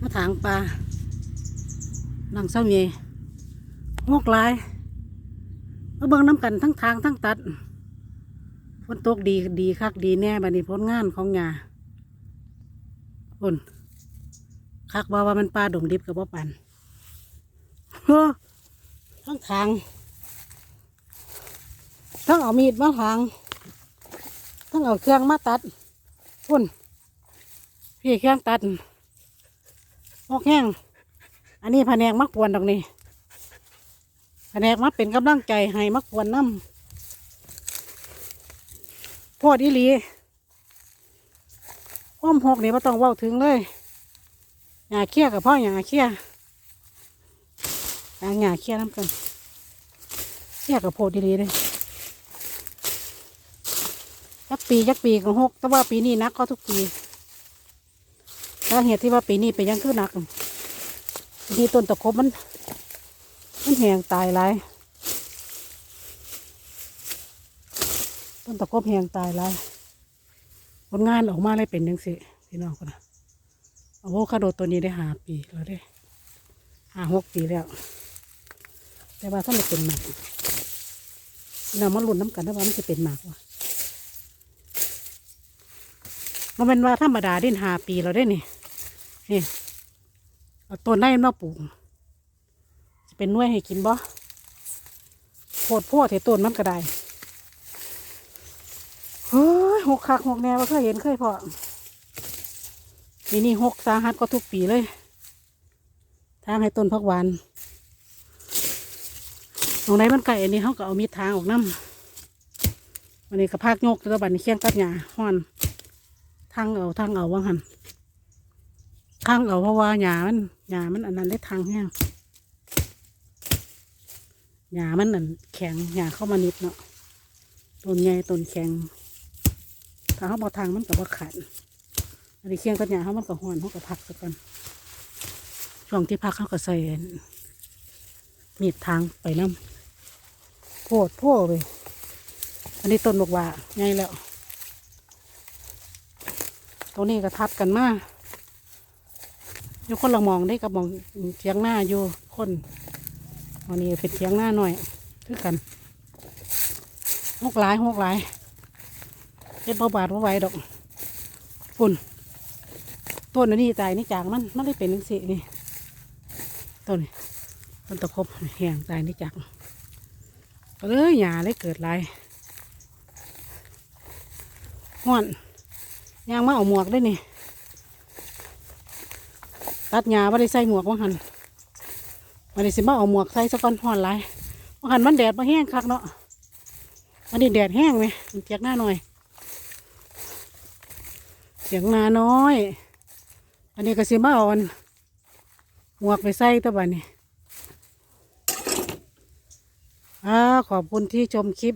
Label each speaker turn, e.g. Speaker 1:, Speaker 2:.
Speaker 1: มาถางปลานังเศร้าเมีงอกลายมาเบิ่งน้ำกันทั้งทางทั้งตัดฝนตกดีดีคักดีแน่บัดนี้ผลงานของยาฝนคักว่าว่ามันปลาดงดิบกับว่ปันเฮ้อทั้งทางทั้งเอามีดมาทางทั้งเอาเครื่องมาตัดฝนพี่เครื่องตัด หอกแห้งอันนี้แผนกมักกวนดอกนี่แผนกมาเป็นกำลังใจให้มักกวนน้ำโพดอีหลีอ้อมหกนี่ไม่ต้องเว้าถึงเลยหยาเคี้ยกับพ่อหยาเคี้ยหยาหยาเคี้ยน้ำกันเคี้ยกับโพดอีหลีเลยจักปีจักปีของหกแต่ว่าปีนี้นักก็ทุกปี สาเหตุที่ว่าปีนี้เป็นยังคือหนักดีต้นตะคบมัน มันแหงตายหลายต้นตะคบแหงตายหลายผลงานออกมาเลยเป็นยังสิพี่น้องคนนะอะโวคาโดตัวนี้ได้หาปีแล้วได้หาหกปีแล้ว แต่ว่าถ้ามันเป็นหมากเรามาลุ้นน้ำกันนะว่ามันจะเป็นหมากวะมันเป็นว่าธรรมดาดิ้นหาปีเราได้นี่ นี่เอาต้นได้มาปลูกจะเป็นน่วยให้กินบ่โพดโพดเถต้นมันก็ได้เฮ้ยหกคักหกแนวเคยเห็นเคยพอปีนี้หกสาหัสก็ทุกปีเลยทางให้ต้นพักหวานตรงไหนมันไก่อันนี้เขาก็เอามีดทางออกน้ำวันนี้ก็พากโยกแล้วบันเคียงตัดหญ้าห้อนทางเอาทางเอาว่างหัน ข้างเอาเพราะว่าหญ้ามันหญ้ามันอันนั้นได้ทางแห้งหญ้ามันอันแข็งหญ้าเข้ามานิดเนาะต้นใหญ่ต้นแข็งถ้าเขาบอทางมันกับว่าขาดอันนี้เคียงกับหญ้าเขามันกับหอนเขากับพักสักกันช่วงที่พักเขาก็ใส่มีดทางไปน้ำโพดโพดเลยอันนี้ต้นบอกว่าไงแล้ว ตัวนี้ก็ทับกันมาก อยู่คนละมองได้กับมองเทียงหน้าอยู่คนวันนี้เป็นเทียงหน้าหน่อยคือกันหกหลายหกหลายเจ็ดบาทบ่ไหวดอกปุ่นต้นอันนี้ตายนี่จางมันมันได้เป็นนังสีนี่ต้นต้นตะคบแห้งตายนี่จากก็เลยหยาเลยเกิดหลายห้อนยางมาเอาหมวกได้นี่ ตัดหญ้าไม่ได้ใส่หมวกว่าหันวันนี้สิมาเอาหมวกใส่สะก่อนห่อนหลายว่าหันมันแดดมาแห้งคักเนาะวันนี้แดดแห้งไหมมันเจียกหน้าหน่อยเสียงหน้าน้อย อันนี้ก็สิมาเอาอันหมวกไปใส่ตัวบันนี้อ่าขอบคุณที่ชมคลิป